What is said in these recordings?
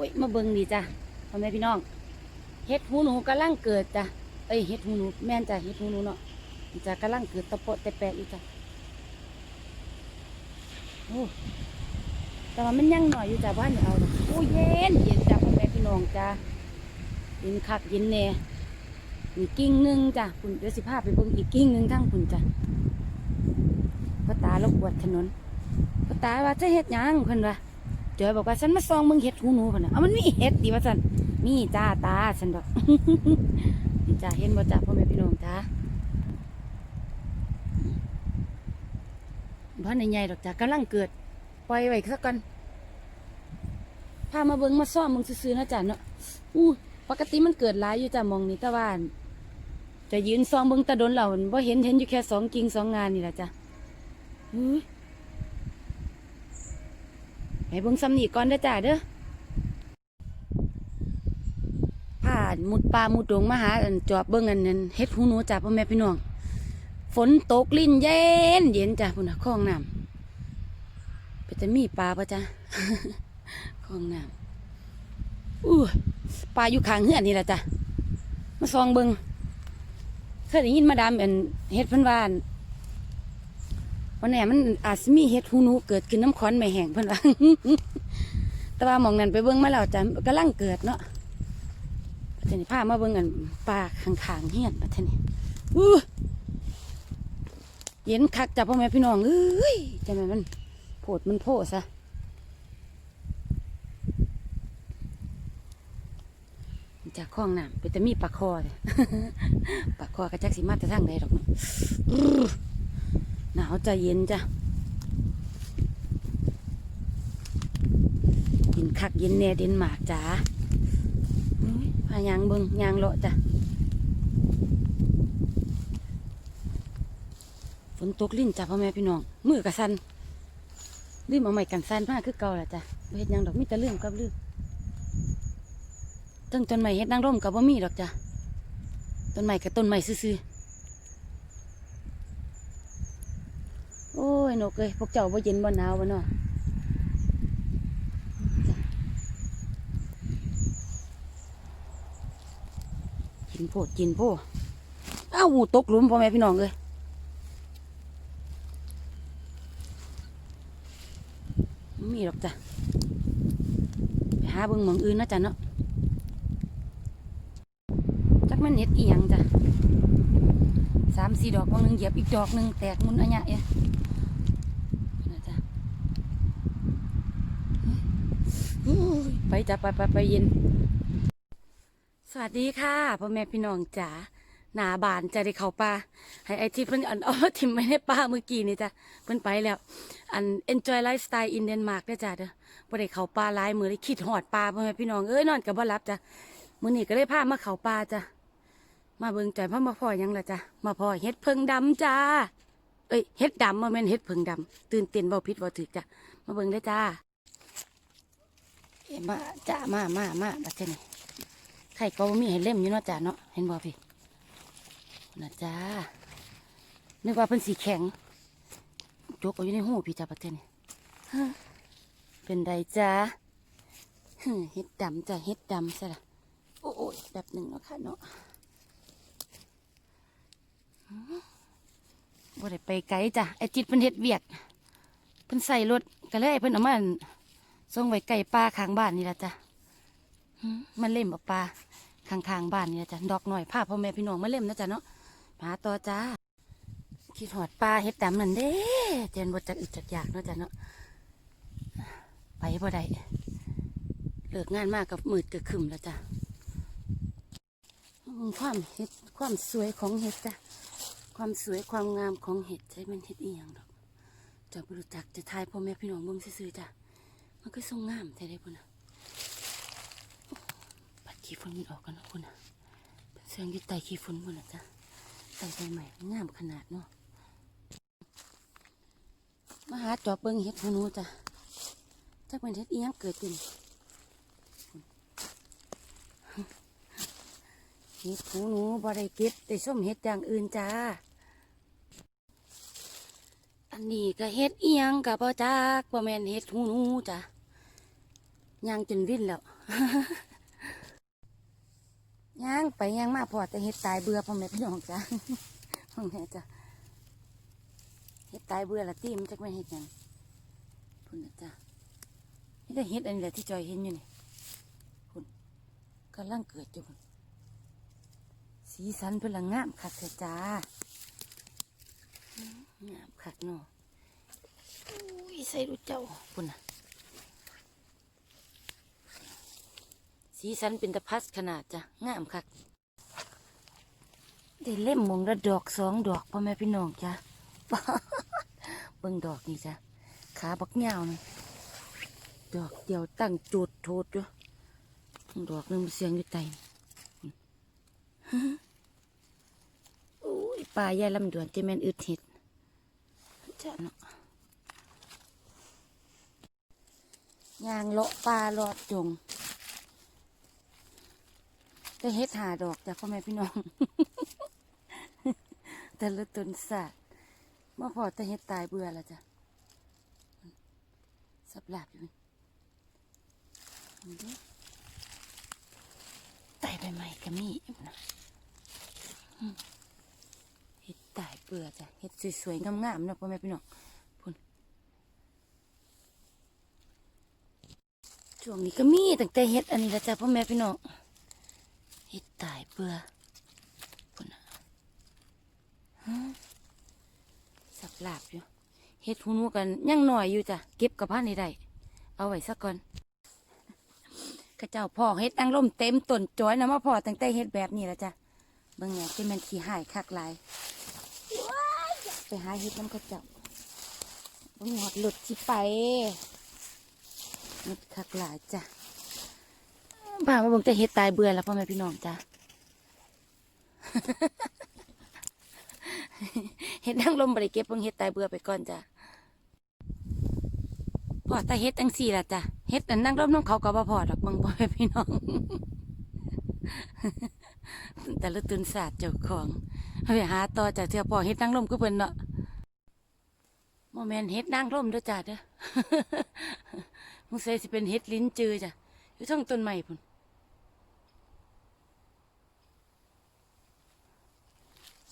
อ้ยมาเบิ่งดีจ้ะพ่อแม่พี่น้องเฮ็ดหูหนูกำลังเกิดจ้ะเอ้ยเฮ็ดหูหนูแม่นจ้ะเฮ็ดหูหนูเนาะจ้ะกำลังเกิดตะโปะแต่แปะอยู่จ้ะโอ้แต่ว่ามันยังหน่อยอยู่จ้ะบ้านเดี๋ยวเอาโอ้เย็นเย็นจ้ะพ่อแม่พี่น้องจ้ะเย็นคักเย็นแน่มีกิ่งหนึ่งจ้ะคุณเดี๋ยวสิพาไปเบิ่งอีกกิ่งหนึ่งทั้งคุณจ้ะพ่อตาเราปวดถนนพ่อตาว่าจะเฮ็ดยังเพิ่นว่า จอยบอกว่าฉันมาซองมึงเห็ดหูหนูพะนะเอามันมีเห็ดดีว่าสันมีจ้าตาฉันดอกนี่จ้าเห็นบ่จ้าพ่อแม่พี่น้องจ้าบ้านใหญ่ๆดอกจ้ากำลังเกิด ปล่อยไว้สักก่อนพามาเบิ่งมาซ่อมมึงซื้อๆนะจ้าเนาะอู้ปกติมันเกิดหลายอยู่จ้ามองนี่ต่ว่าจะยืนซองเบิ่งตะดนเหล่าบ่เห็นเห็นอยู่แค่สองกิ่งสองงานนี่แหละจ้า อุ้เบิ่งซ้ำนี่ก่อนเด้อจ้าเด้อผ่านมุดป่ามุดดงมาหาอันจอบเบิ่งอันนั้นเฮ็ดหูหนูจ้าพ่อแม่พี่น้อง ฝนตกลิ้นเย็นเย็นจ้าพุ่นน่ะคลองน้ำเป็นจะมีปลาปะจ้าคลองน้ำอู้ปลาอยู่ข้างเฮือนนี่แหละจ้ะมาซองเบิ่งเคยได้ยินมาดามอันเฮ็ดเพิ่นว่า อันวันนี้มันอาจสิมีเห็ดหูหนูเกิดขึ้นน้ำขอนไม่แห้งเพิ่นว่าแต่ว่าหมองนั้นไปเบิ่งมาแล้วจ้ะกำลังเกิดเนาะประเทศนี้พามาเบิ่งกันป่าข้างๆเฮียนประเทศนี้อู้เย็นคักจ้ะพ่อแม่พี่น้องเอ้ยจะแม่มันโผดมันโพซะจากคลองน้ำเป็นแต่มีปลาคอเลยปลาคอกระจักสิมาแต่ทางใดดอกเนาะ หนาวใจเย็นจ้ะเย็นคักเย็นแน่เดนมากจ้าพายางเบิงยางเลาะจ้ะฝนตกลิ้นจ้ะพ่อแม่พี่น้องมือกระสันลืมเอาไม้กันสันมากคือเก่าแหละจ้ะเฮ็ดยังดอกมีแต่เรื่องกับเรื่องต้นต้นไม้เฮ็ดนางร่มกับบ่มีดอกจ้ะต้นไม้กับต้นไม้ซื่อๆ โอ้ยนกเอ้ยพวกเจ้าบ่เย็นบ่หนาวบ่เนาะกินโพดกินโพอ้าวตกหลุมพ่อแม่พี่น้องเอ้ยบ่มีหรอกจ้ะไปหาเบิ่งหมองอื่นนะจ้ะเนาะจักมันเน็ดอีหยังจ้ะสามสี่ดอกบางหนึ่งเหยียบอีกดอกหนึ่งแตกมุนอันเนี้ยเอ้ย นะจ๊ะอุ้ย ไปจ้ะไปไปไปเย็นสวัสดีค่ะพ่อแม่พี่น้องจ๋าหนาบานจะได้เขาป่าให้ไอที่เพิ่นอันเอามาทิมไว้ในป่าเมื่อกี้นี่จ้ะเพิ่นไปแล้ว อัน enjoy lifestyle in Denmark ได้จ้ะเด้อบ่ได้เขาป่าหลายมือเลยคิดฮอดป่าพ่อแม่พี่น้องเอ้ยนอนก็บ่หลับจ้ะมื้อนี้ก็เลยพามาเขาป่าจ้ะมาเบิ่งจ่อยพ่อมาพ่อยังล่ะจ้ะมาพ่อเฮ็ดเพิงดำจ้าเอ้ยเฮ็ดดำมาแม่นเฮ็ดเพิงดำตื่นเต้นเบาพิษเบาถึกจ้ะมาเบิ่งได้จ้า เอ้ยมาจ้ามามามาบัดเทอนี่ไข่ก็บ่มีให้เล่มอยู่เนาะจ้าเนาะเห็นบ่พี่นะจ้านึกว่าเพิ่นสีแข็งจกเอาอยู่ในหูพี่จ้าบัดเทอนี่ฮะเป็นไรจ้าฮึเฮ็ดดำจ้ะเฮ็ดดำซะละโอ้ยแบบหนึ่งเนาะค่ะเนาะบ่ได้ไปไกลจ้ะไอจิตเพิ่นเฮ็ดเวียกเพิ่นใส่รถก็เลยเพิ่นเอามาอั่น ส่งไว้ไก่ป่าข้างบ้านนี่ละจ้ะมันเล่มเอาปลาข้างบ้านนี่ละจ้ะดอกหน่อยพาพ่อแม่พี่น้องมาเล่มนะจ้ะเนาะมาหาต่อจ้าคิดหอดปลาเฮ็ดดำนั่นเด้เจนบ่จักอึดจักอยากเนาะจ้ะเนาะไปบ่ได้เลิกงานมากกับมืดก็ขึ้มแล้วจ้ะความเฮ็ดความสวยของเฮ็ดจ้ะความสวยความงามของเห็ดใช้มันเห็ดอีหยังดอกจะบรู้จักจะทายพ่อแม่พี่น้องเบิ่งซื่อๆจ้ะ มันก็ทรงงามแท้ได้พุ่นน่ะปัดขี้ฝุ่นมันออกกันนะพุ่นน่ะเป็นเสียงยึดไตขี้ฝุ่นพุ่นนะจ้ะไตใบใหม่งามขนาดเนาะมาหาจอบเบิ่งเห็ดหูนูจ้ะจักเป็นเห็ดอีหยังเกิดขึ้นเห็ดหูนูบ่ได้เก็บแต่ส้มเห็ดอย่างอื่นจ้า นนี้ก็เฮ็ดเอียงกับบ่จักบ่แม่นเฮ็ดหูหนูจ้ะย่างจนวิ่นแล้วย่างไปย่างมาพอแต่เฮ็ดตายเบื่อพ่อแม่พี่น้องจ้ะพ่อแม่จ้ะเฮ็ดตายเบื่อละตีมันจะไม่เฮ็ดหยังพุ่นจ้ะนี่ได้เฮ็ดอันนี้แหละที่จอยเห็นอยู่นี่พุ่นกำลังเกิดอยู่พุ่นสีสันเพิ่นละงามคักเถอะจ้า งามคักเนาะอุ้ยใส่ดูเจ้าพุ่นน่ะ สีสันเป็นตะพัดขนาดจ้ะงามคักได้เล่มมงละดอกสองดอกพ่อแม่พี่น้องจ้ะเบิ่งดอกนี่จ้ะขาบักเหงาวนี่ดอกเดียวตั้งจูดโทดอยู่ดอกหนึงเสียงอยู่ไตโอ้ยป่ายายลำดวนจะแม่นอึดเห็ด จ้ะเนาะยางเลาะปลาเลาะจงได้เฮ็ดหาดอกจากพ่อแม่พี่น้อง แต่ละต้นศาสตร์เมื่อพอแต่เฮ็ดตายเบื่อแล้วจ้ะสับหลาบอยู่มันเด้อตไปใหม่ก็มีอยู่นะ ตายเบื่อจ้ะเฮ็ดสวยๆงามๆเนาะพ่อแม่พี่น้องพุ่นช่วงนี้ก็มีตั้งแต่เฮ็ดอันนี้ละจ้ะพ่อแม่พี่น้องเฮ็ดตายเบื่อพุ่นน่ะสับหลาบอยู่เฮ็ดหูนูกันยังหน่อยอยู่จ้ะเก็บกับผ้าในได้เอาไว้สักก่อนข้าเจ้าพ่อเฮ็ดอังล่มเต็มต้นจ้อยนะมาพ่อตั้งแต่เฮ็ดแบบนี้แล้วจ้ะเบิ่งแหน่ที่มันขี้หายคักหลาย ไปหาเฮ็ดน้ำข้าเจ้าบ่มีหอดหลุดที่ไปเฮ็ดคักหลายจ้ะพามาบ่งแต่เฮ็ดตายเบื่อแล้วพ่อแม่พี่น้องจ้ะเฮ็ดนั่งลมบริเก็บเบิ่งเฮ็ดตายเบื่อไปก่อนจ้ะพอแต่เฮ็ดจังสี่ละจ้ะเฮ็ดนนั่งลมน้องเขาก็บ่พอดอกบิ่งพ่อแม่พี่น้อง แต่ละตุนศาสตร์เจ้าของเอาไปหาต่อจากเทือพ่อเฮ็ดนั่งลมก็เพิ่นเนาะโมแมนเฮ็ดนั่งลมด้อจ้ะเด้อมึงใส่สิเป็นเฮ็ดลิ้นจือจ้ะอยู่ทั้งต้นไม้พุ่น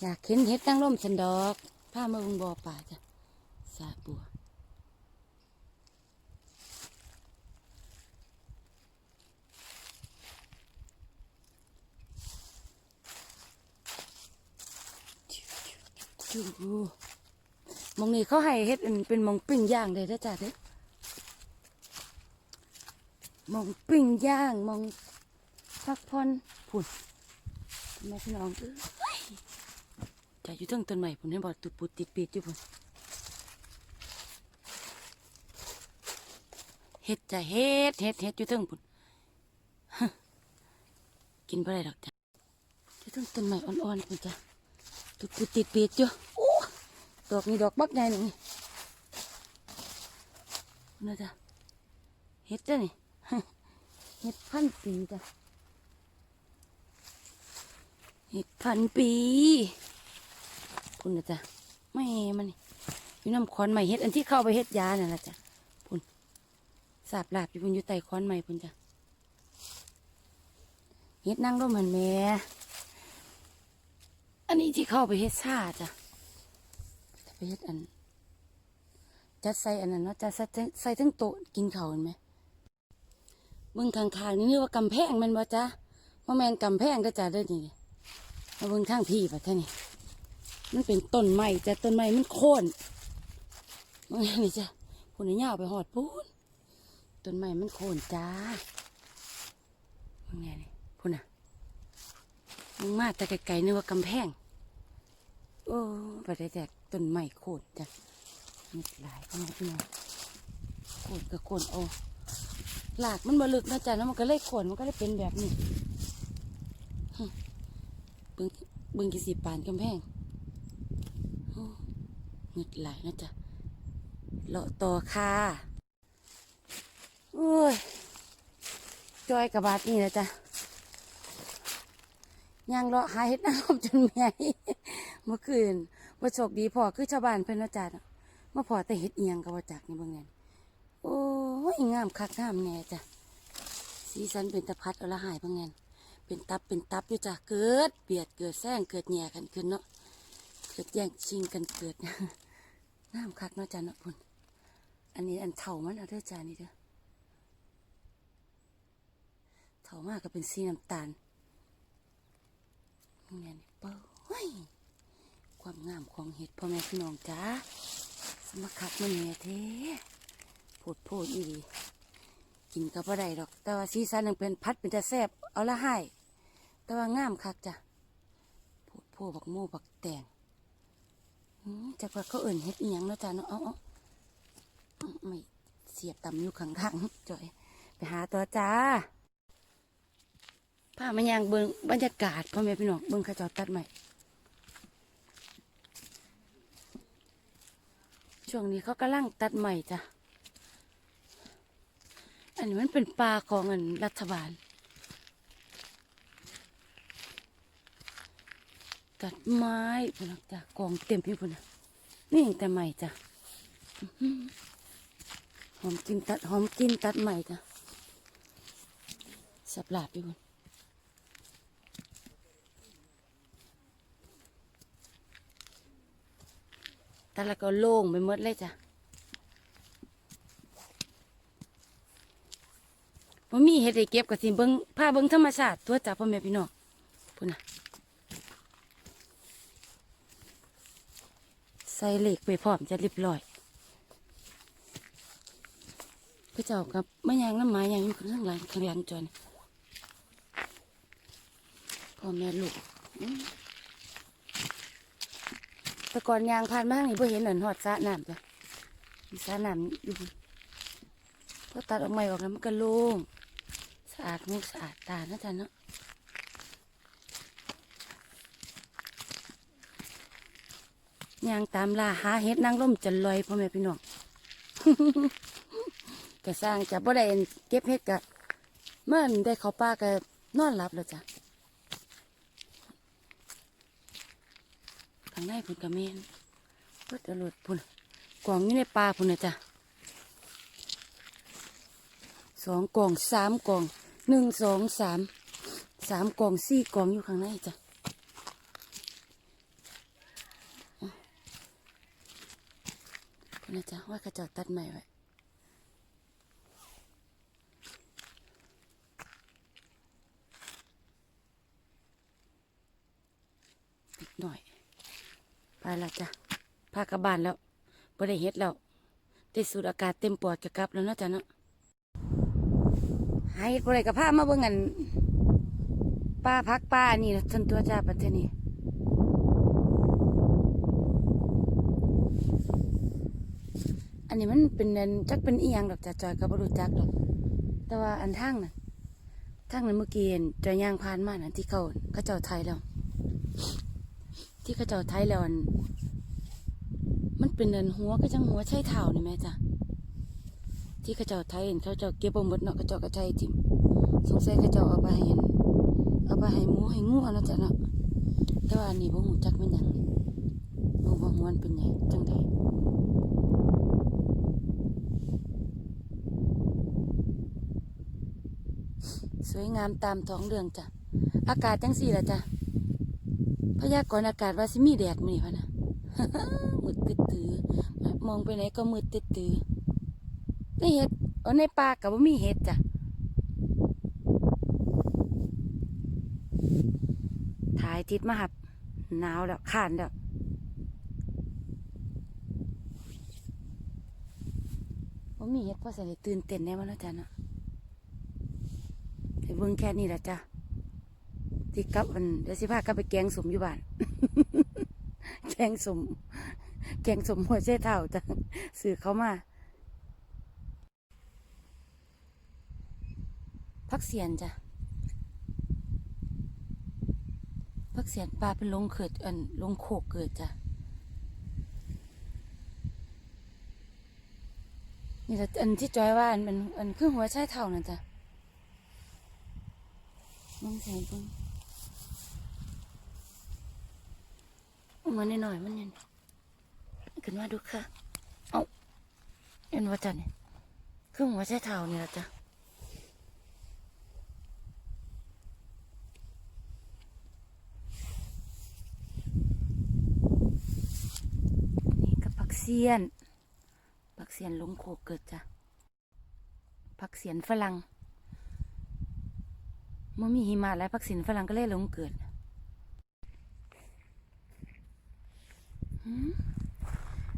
อยากเห็นเห็ดนางร่มสันดอกพามาบึงบ่อป่าจ้ะสาบัว จูมองนี่เขาให้เฮ็ดเป็นมองปิ้งย่างเลยนะจ้ะเด้อหมองปิ้งย่างมองพักผ่อนผุ่นแม่พี่น้องเอ้ยจะอยู่เทั้งต้นใหม่ผมเห็นบอกตุดปุดติดปีดอยู่ผมเฮ็ดจะเฮ็ดเฮ็ดเฮ็ดอยู่เทั้งผมกินบ่ได้ดอกจ้ะอยู่เทั้งต้นใหม่อ่อนๆผมจ้ะ ตุดปุดติดเปีดอยู่โอ้ดอกนี้ดอกบักใหญ่หนึ่งนี่นะจ้ะเฮ็ดจ้ะนี่เฮ็ดพันปีจ้ะเฮ็ดพันปีพุ่นะจ๊ะไม่มันนี่อยู่น้ำคอนใหม่เฮ็ดอันที่เข้าไปเฮ็ดยาน่ะนะจ๊ะพุ่นสาบลาบอยู่พุ่นอยู่ใต้คอนใหม่พุ่นจ้ะเฮ็ดนั่งร่มหันแม่ อันนี้ที่เข้าไปเฮ็ดซาจ้ะไปเฮ็ดอัน จัดใส่อันนั้นเนาะจัดใส่ทั้งใส่ทั้งโต๊ะกินข้าวเห็นไหมเบิ่งข้างๆนี่นึกว่ากำแพงมันบ่จ๊ะว่าแมนกำแพงก็จ้ะเด้อนี่มาเบิ่งทางพี่ปะท่านี่มันเป็นต้นไม้แต่ต้นไม้มันโค่นมันนี่จ้ะพูนนี่ย่าเอาไปหอดพูนต้นไม้มันโค่นจ้ามึงไงนี่พูนน่ะมึงมาแต่ไกลๆนึกว่ากำแพง โอ้ไปได้แต่ต้นไม้โค่นจ้ะมีหลายก็มาพี่น้องโค่นก็โค่นโอ้หลากมันบลึกนะจ๊ะแล้วมันก็เลยโค่นมันก็เลยเป็นแบบนี้หึงบิ่งกี่สิปานกำแพงเงึดไหลายนะจ๊ะเลาะต่อค่ะโอ้ยจอยกับบาดนี่นะจ๊ะย่างเลาะหาเห็ดนางรมจนเมีย เมื่อคืนว่าโชคดีพอคือชาวบ้านเพิ่นว่าจ๊ะเมื่อพอแต่เห็ดเอียงกับว่าจากนี่เบิ่งแน่นโอ้ยงามคักงามแน่จ้ะสีสันเป็นตะพัดเอาละหายพังงานเป็นตับเป็นตับอยู่จ้ะเกิดเบียดเกิดแซงเกิดแหย่กันขึ้นเนาะเกิดแย่งชิงกันเกิดน้ำคักเนาะจ้ะเนาะพุ่นอันนี้อันเถ่ามันเอาเด้อจ้านี่เด้อเถ่ามากก็เป็นสีน้ำตาลนี่ไงนี่เป้าเฮ้ยความงาม ของเห็ดพ่อแม่พี่น้องจ้าสมคักมันเนี่ยเท่โพดโพดอีดีกินก็บ่ได้ดอก แต่ว่าสีสันยังเป็นพัดเป็นจะแซ่บเอาละให้แต่ว่างามคักจ้ะโพดโพบักโม่บักแตงจากว่าเขาเอิ่นเฮ็ดอีหยังเนาะจ้ะเนาะเอาเอไม่เสียบตำอยู่ข้างๆจ่อย ไปหาตัวจ้าพามายังเบิ่งบรรยากาศพ่อแม่พี่น้องเบิ่งข้าเจอตัดใหม่ ช่วงนี้เขากำลังตัดใหม่จ้ะ อันนี้มันเป็นปลาของอันรัฐบาล ตัดไม้พุ่นน่ะจ้ะกองเต็มอยู่พุ่นนะนี่ยังแต่ใหม่จ้ะหอหอมกินตัดหอมกินตัดใหม่จ้ะสับหลาบอยู่พุ่น แต่ละก็โล่งไปหมดเลยจ้ะบ่มีเฮ็ดให้เก็บก็สิเบิ่งพาเบิ่งธรรมชาติตัวจ้าพ่อแม่พี่น้องพุ่นนะใส่เหล็กไปพร้อมจะเรียบร้อยพระเจ้ากับมะยางน้ำหมายางอยู่ข้างหลังข้างหลังจอนพ่อแม่ลูก แต่ก่อนยางผ่านมาทางนี้บ่เห็นหนอนหอดสะน้ำจ้ะสะน้ำอยู่พ่อตัดออกใหม่ออกแล้วมันก็โล่งสะอาดหูสะอาดตานะจ๊ะเนาะยางตามล่าหาเห็ดนางร่มจะลอยพ่อแม่พี่น้องก็สร้างจะบ่ได้เก็บเห็ดกะเมื่อได้เขาป้าก็นอนหลับแล้วจ้ะางในพุ่นกระเมนเปิดอรดพุ่นกล่องอยู่ในปลาพุ่นนะจ๊ะสองกล่องสามกล่องหนึ่งสองสามสามกล่องสี่กล่องอยู่ข้างในจ้ะอะนะจ๊ะว่าเขาเจะตัดใหม่ไว้อีกหน่อย ไปแล้วจ้ะพากลับบ้านแล้วไ่ได้เฮ็ดแล้วได้สูดอากาศเต็มปอดจะกลับแล้วเนาะจ้ะเนาะหายบ่ได้กับผ้ามาเบิ่งกันป้าพักป้านี่ละทันตัวจ้าประเทศนี้อันนี้มันเป็นอันจักเป็นอีหยังดอกจ้าจอยก็บ่รู้จักดอก แต่ว่าอันทางน่ะทางนั้นเมื่อกี้เห็นจอยย่างผ่านมานั่นที่เขาเขาเจ้าไทยแล้ว ที่เขาเจ้าไทยแล้วมันเป็นอันหัวก็จังหัวใช้เท้านี่แม่จ้ะที่เขาเจ้าไทยเห็นเขาเจ้าเก็บบ่หมดเนาะเขาเจ้าก็ใช้ทิ่มสงสัยเขาเจ้าเอาไปเห็นเอาไปให้หมูให้งูเอานะจ้ะเนาะแต่ว่าอันนี้บ่ฮู้จักแม่นหยังบ่ว่าหัวมันเป็นหยังจังไดสวยงามตามท้องเรื่องจ้ะ อากาศจังสี่ละจ้ะ พยากรณ์อากาศว่าสิมีแดดมื้อนี้พะนะมืดตึ๊ดตือมองไปไหนก็มืดตึ๊ดตือในเห็ดเอาในป่ากับว่ามีเห็ดจ้ะถ่ายทิศมาหับหนาวแล้วข้านแล้วว่ามีเห็ดเพราะใส่ตื่นเต้นแน่มาแล้วจ้ะเนาะเบิ่งแค่นี้แหละจ้ะ ที่กลับมันเดี๋ยวสิพากลับไปแกงสมอยู่บ้าน แกงสม แกงสมหัวเส้เท่าจะสื่อเขามาพักเสียนจ้ะพักเสียนปลาเป็นลงเกิดอันลงโขกเกิดจ้ะนี่แหละอันที่จอยว่าอันเป็นอันคือหัวใช้เท่านั่นจ้ะมองเสียงเพิ่ง เหมือนหน่อยมันเนี่ยขึ้นมาดูค่ะ เอ้าเอ็นว่าจันเนี่ยเครื่องหัวใช่เท้าเนี่ยจ้ะนี่ก็ผักเสียนผักเสียนลงโคเกิดจ้ะผักเสียนฝรั่งเมื่อมีหิมะแล้วผักเสียนฝรั่งก็เลยลงเกิด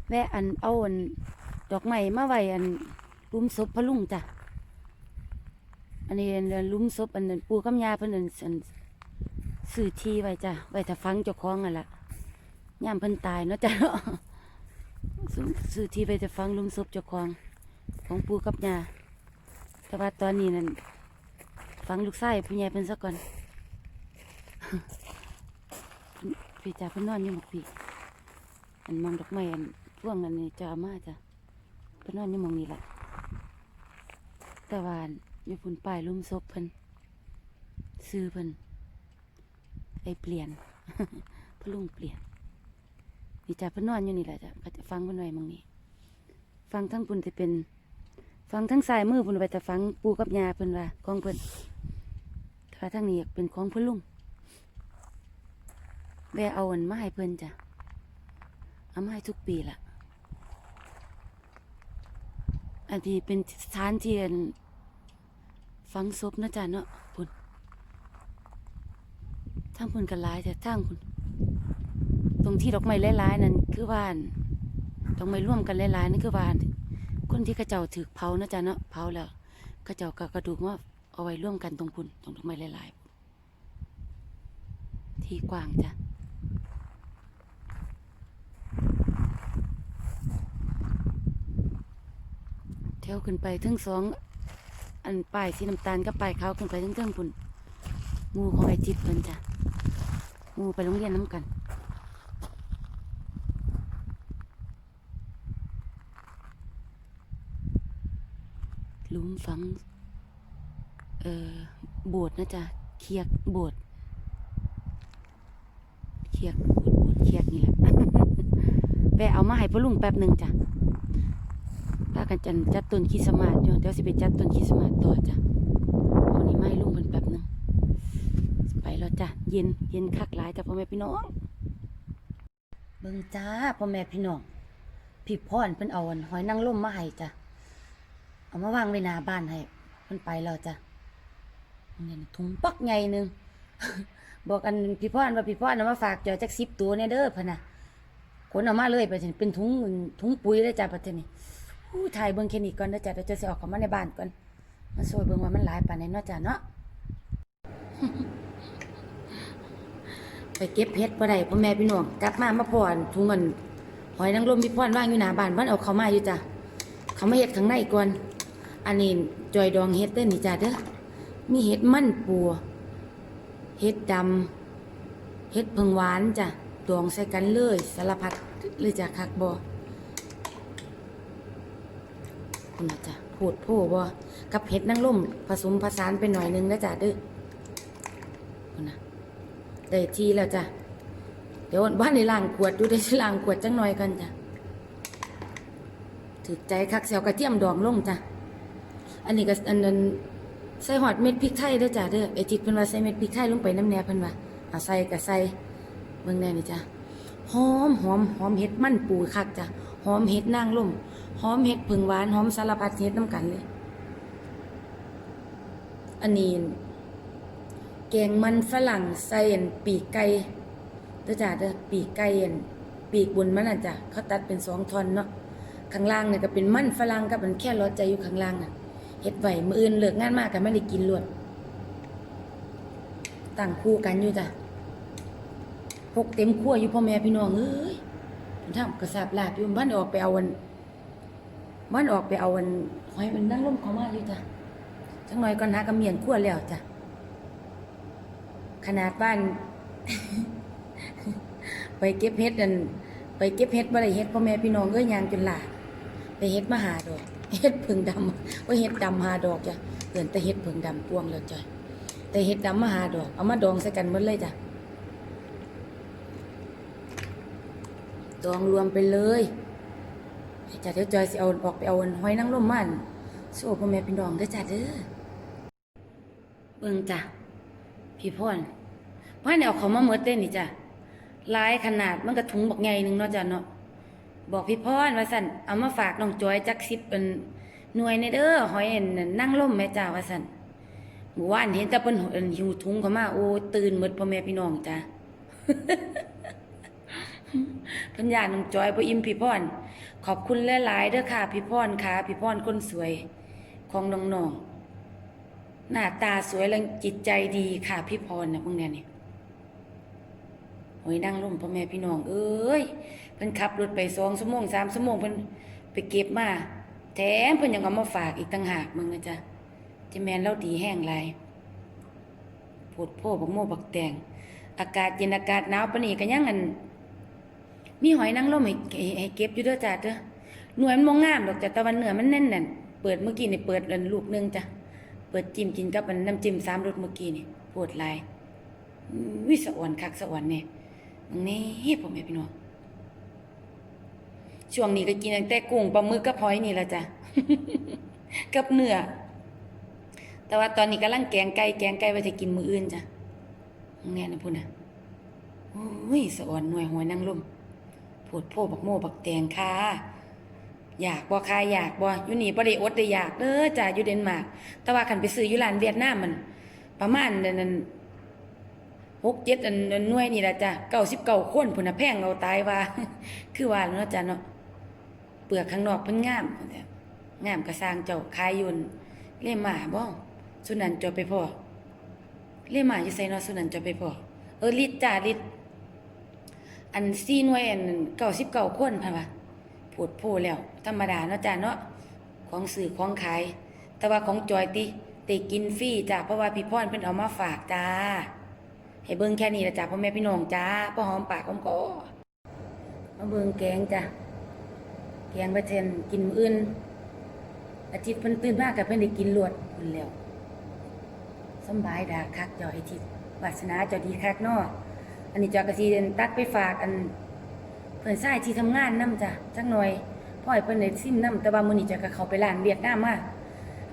แม่อันเอาอันดอกไม้มาไว้อันรุมศพพระลุงจ้ะ อันนี้อันลุมศพอันนั้นปูกำยาเพิ่นอันอันสื่อทีไว้จ้ะไว้ถ้าฟังเจ้าของอะล่ะย่ามเพิ่นตายเนาะจ้ะเนาะซื้อที่ไปจะฟังลุมศพเจ้าของของปูกับยาแต่ว่าตอนนี้นั่นฟังลูกไส้ผู้ใหญ่เป็นซะก่อนพี่จ่าเพิ่นนอนอยู่หมกพี่ อันมองดอกไม้อันพวงอันนี้จะเอามาจ้ะเพิ่นนอนอยู่มองนี้แหละแต่ว่าอันอยู่พุ่นป้ายลุ่มศพเพิ่นซื้อเพิ่นไอเปลี่ยนพะลุงเปลี่ยนนี่จ้ะเพิ่นนอนอยู่นี่แหละจ้ะก็จะฟังเพิ่นไว้มองนี้ฟังทั้งปุ่นจะเป็น ฟังทั้งสายมือเพิ่นไปแต่ฟังปูกับยาเพิ่นว่าของเพิ่นแต่ว่าทั้งนี้เป็นของเพิ่นลุงแม่เอาอันมาให้เพิ่นจ้ะ อามาให้ทุกปีละอันที่เป็นสถานเที่อันฝังศพนะจ๊ะเนาะพุ่นทั้งพุ่นกันหลายจ้ะทั้งพุ่นตรงที่ดอกไม้หลายๆนั่นคือบ้านดอกไม้ร่วมกันหลายๆนั่นคือบ้าน คนที่กระเจ้าถือเผานะจ๊ะเนาะเผาแล้วกระเจ้าก็กระดูกมาเอาไว้ร่วมกันตรงพุ่นตรงดอกไม้หลายๆที่กว้างจ้ะ แถวขึ้นไปถึงสองอันป้ายสีน้ำตาลกับป้ายขาวขึ้นไปถึงเทิงพุ่นหมูของไอจิตเพิ่นจ้ะหมูไปโรงเรียนน้ำกันหลุมฝัง เอ่อ โบสถ์นะจ๊ะ เคียกโบสถ์เคียกโบสถ์โบสถ์เคียกนี่แหละ ไปเอามาให้พ่อลุงแป๊บหนึ่งจ้ะ ป้ากันจันจัดต้นคริสมาสอยู่เดี๋ยวสิไปจัดต้นคริสมาสต่อจ้ะเอานี่มาให้ลุงเพิ่นแป๊บหนึ่งไปแล้วจ้ะเย็นเย็นคักหลายจ้ะพ่อแม่พี่น้องเบิ่งจ้าพ่อแม่พี่น้องพี่พ่อนเพิ่นเอาอันหอยนางรมมาให้จ้ะเอามาวางไว้หน้าบ้านให้มันไปแล้วจ้ะเนี่ยถุงปักใหญ่หนึ่งบอกอันพี่พ่อนว่าพี่พ่อนเอามาฝากจอยจักสิบตัวเนี่ยเด้อพะนะขนเอามาเลยไปสิเป็นถุงถุงปุ๋ยเลยจ้ะปัจจุบัน อู้ถ่ายเบิ่งแค่นี้ก่อนเด้อจ้ะเดี๋ยวจะสิออกเข้ามาในบ้านก่อนมาช่วยเบิ่งว่ามันหลายปานไหนเนาะจ้ะเนาะไปเก็บเพชรบ่ได้พ่อแม่พี่น้องกลับมามาพอนถุงเงินหอยนางรมพี่พ่อนว่างอยู่หน้าบ้านบ้านเอาเข้ามาอยู่จ้ะเขามาเห็ดข้างในก่อนอันนี้จอยดองเห็ดเด้อนี่จ้าเด้อมีเห็ดมันปูเห็ดดำเห็ดเพิงหวานจ้ะดองใส่กันเลยสารพัดเลยจ้ะคักบอ คุณนะจ้ะโพดโพบอกับเห็ดนางร่มผสมผสานไปหน่อยนึงนะจ้ะเด้อคุณนะได้ทีแล้วจ้ะเดี๋ยวบ้านในล้างขวดดูได้สิล้างขวดจังหน่อยกันจ้ะถือใจคักเสียวกระเทียมดองลงจ้ะอันนี้ก็อันนั้นใส่หอดเม็ดพริกไทยด้อจ้ะเด้อไอจิตเพิ่นว่าใส่เม็ดพริกไทยลงไปน้ำแหน่เพิ่นว่าเอาใส่ก็ใส่เบิ่งแน่นี่จ้ะหอมหอมหอมเห็ดมันปูคักจ้ะหอมเห็ดนางลม หอมเห็ดผึ่งหวานหอมสารพัดเห็ดน้ำกันเลย อันนี้แกงมันฝรั่งใส่ปีกไก่เด้อจ้ะเด้อปีกไก่อันปีกบนมันน่ะจ้ะเขาตัดเป็นสองท่อนเนาะข้างล่างเนี่ยก็เป็นมันฝรั่งกับมันแค่รสใจอยู่ข้างล่างน่ะเฮ็ดไหวมืออื่นเลิกงานมากกันไม่ได้กินรวดต่างคู่กันอยู่จ้ะพกเต็มขั้วอยู่พ่อแม่พี่น้องเอ้ยทำกระสาบลาบอยู่บ้านออกไปเอาวัน บ้านออกไปเอาวันหอยมันนั่งร่มเขามาอยู่จ้ะจังหน่อยก่อนากระเมียนขั้วแล้วจ้ะขนาดบ้าน ไปเก็บเฮ็ดนั่นไปเก็บเฮ็ดบ่ได้เฮ็ดพ่อแม่พี่น้องเอ้ยยางจนหลาไปเฮ็ดมาหาดอกเฮ็ดผึ่งดำว่าเฮ็ดดำหาดอกจ้ะเกินแต่เฮ็ดผึ่งดำพวงแล้วจ้ะแต่เฮ็ดดำมาหาดอกเอามาดองใส่กันหมดเลยจ้ะดองรวมไปเลย จ้ะเดี๋ยวจอยสิเอาออกไปเอาหอยนางรมมันสู้พ่อแม่พี่น้องเด้จ้ะเด้อเบิ่งจ้ะพี่พ่อนพ่อนเอาเขามาเมื่อเต้นนี่จ้ะลายขนาดมันก็ถุงบักใหญ่หนึ่งเนาะจ้ะเนาะบอกพี่พรว่าสั่นเอามาฝากน้องจอยจักสิบเป็นหน่วยในเด้อหอยนั่นั่งล่มแม่จ้าว่าสั่นหมู่ว่านเห็นแต่เพิ่นหิวถุงเข้ามาโอ้ตื่นหมดพ่อแม่พี่น้องจ้า พันยานน้องจอยบ่อิ่มพี่พรขอบคุณหลายๆเด้อค่ะ พี่พรค่ะ พี่พรคนสวยของน้องๆหน้าตาสวยและจิตใจดีค่ะ พี่พรนะพวกนี้นี่โอ้ยนั่งร่มพ่อแม่พี่น้อง เอ้ยเพิ่นขับรถไปสองชั่วโมงสามชั่วโมงเพิ่นไปเก็บมาแถมเพิ่นยังเอามาฝากอีกต่างหากมึงนะจ๊ะจะแมนเล่าดีแห้งหลายโพดโพบักโมบักแตงอากาศเย็นอากาศหนาวปนนี้ก็ยังอัน มีหอยนางรมให้ให้ให้เก็บอยู่เด้อจ้าเด้อหน่วยมันมองงามดอกจ้ะแต่วันเนื้อมันแน่นนั่นเปิดเมื่อกี้นี่เปิดอันลูกหนึงจ้ะเปิดจิ้มกินกับอันน้ำจิ้มสามรสเมื่อกี้นี่ปวดหลายวิสะอ่อนคักสะอ่อนเนี่ยนี่พ่อแม่พี่น้องช่วงนี้ก็กินตั้งแต่กุ้งปลาหมึกกับหอยนี่ละจ้ะ กับเนื้อ แต่ว่าตอนนี้กำลังแกงไก่แกงไก่ไว้จะกินมืออื่นจ้ะแน่นะพุ่นน่ะโอ้ยสะอ่อนหน่วยหอยนางรม พูดโพบักโมบักแตงค่ะอยากบ่ค่ะอยากบ่อยู่นี่บ่ได้อดได้อยากเด้อจ้าอยู่เดนมาร์กแต่ว่าคันไปซื้ออยู่ร้านเวียดนามมัน ประมาณนั้นหกเจ็ดอันนหน่วยนี่ละจ้ะเก้าสิบเก้าคนพุ่นแพงเอาตายว่า คือว่าแล้วเนาะจ้ะเนาะเปลือกข้างนอกเพิ่นงามงามกระสร้างเจ้าขายยุนเล่หมาบ่สุนันจอไปพ่อเล่หมาอยู่ไสเนาะสุนันจอไปพ่อเออลิดจ้าลิด อันซีหน่วยอันเก้าสิบเก้าคนพันว่าโผดโพแล้ว ธรรมดาเนาะจ้าเนาะของสื่อของขาย แต่ว่าของจอยติเตกินฟรีจ้าเพราะว่าพี่พรเพิ่นเอามาฝากจ้าให้เบิ่งแค่นี้ละจ้าพ่อแม่พี่น้องจ้าพ่อหอมปากหอมคอมาเบิ่งแกงจ้าแกงไปเทนกินมื้ออื่น อาทิตย์เพิ่นตื่นมากกับเพิ่นได้กินรวดพุ่นแล้วสบายดาคักจอยอาทิตย์วาสนาจ้าดีคักเนาะ อันนี้จอกระสีตักไปฝากอันเพิ่อนใช้ที่ทำงานนํจ้ะจักหน่อยพ่อให้เพิ่นได้ซิมนํแต่ว่ามื้อนี้จะก็เข้าไปร้านเวียดนามมา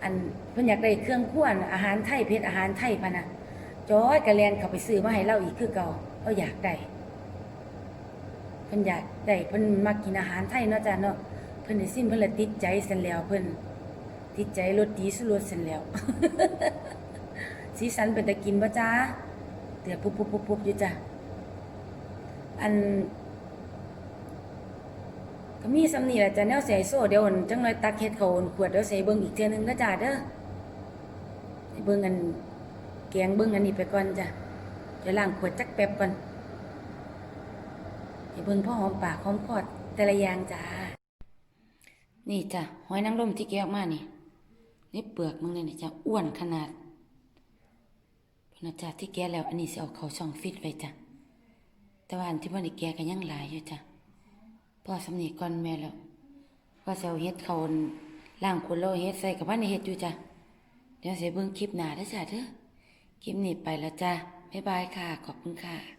อันเพิ่นอยากได้เครื่องครัวน่ะอาหารไทยเผ็ดอาหารไทยพะนะจอยก็แล่นเข้าไปซื้อมาให้เราอีกคือเก่าเราอยากได้เพิ่นอยากได้เพิ่นมักกินอาหารไทยเนาะจ้ะเนาะเพิ่นได้ซิมเพิ่นละติดใจเสร็จแล้วเพิ่นติดใจรสดีสุดรสเสร็จแล้ว สีสันเป็นตะกินบ่จ้าเดี๋ยวปุ๊บปุ๊บปุ๊บปุ๊บอยู่จ้ะ อันก็มีสำนีแหละจ้ะแนวใส่โซ่เดี๋ยวอั่นจังเลยตักเฮ็ดเขาขวดเดี๋ยวใส่เบิ่งอีกเทื่อนึงนะจ้าเด้อให้เบิ่งอันแกงเบิ่งอันนี้ไปก่อนจ้ะจะล้างขวดจักแป๊บก่อนให้เบิ่งพ่อหอมปากหอมคอดแต่ละอย่างจ้านี่จ้ะหอยนางรมที่แกออกมานี่นี่เปลือกมันเลยนี่จ้ะอ้วนขนาดพนะจ้ะที่แกแล้วอันนี้สิเอาเขาช่องฟิตไว้จ้ะ แต่ว่าอันที่บ่ได้แก่ก็ยังหลายอยู่จ้ะพ่อสำนีก่อนแม่แล้วพ่อสิเอาเฮ็ดเขาล่างคนเราเฮ็ดใส่กับว่าในเฮ็ดอยู่จ้ะเดี๋ยวสิเบิ่งคลิปหน้าเด้อจ้ะเด้อคลิปนี้ไปแล้วจ้ะบ๊ายบายค่ะ ขอบคุณค่ะ